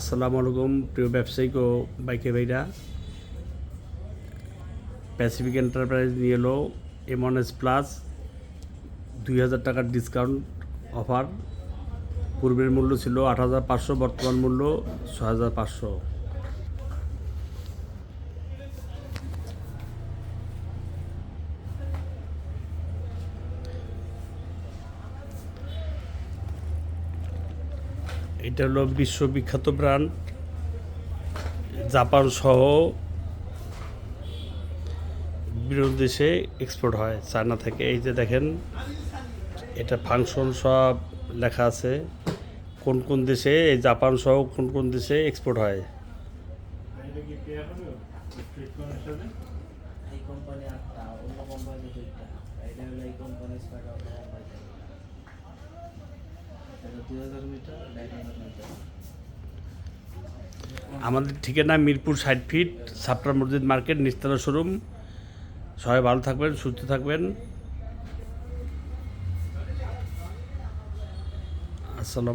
আসসালামু আলাইকুম, প্রিয় ব্যবসায়িক ও বাইকে ভাইরা। প্যাসিফিক এন্টারপ্রাইজ নিয়ে এলো এমএনএস প্লাস দুই হাজার টাকার ডিসকাউন্ট অফার পূর্বের মূল্য ছিল আট হাজার পাঁচশো, বর্তমান মূল্য ছ হাজার পাঁচশো। এটা হলো বিশ্ববিখ্যাত ব্র্যান্ড। জাপান সহ বিরোধ দেশে এক্সপোর্ট হয়, চায়না থেকে। এই যে দেখেন, এটা ফাংশন সব লেখা আছে। কোন কোন দেশে, এই জাপান সহ কোন কোন দেশে এক্সপোর্ট হয়? আমাদের ঠিকানা মিরপুর ষাট ফিট, সাপড়া মসজিদ মার্কেট, নিস্তারা শোরুম। সবাই ভালো থাকবেন, সুস্থ থাকবেন। আসসালাম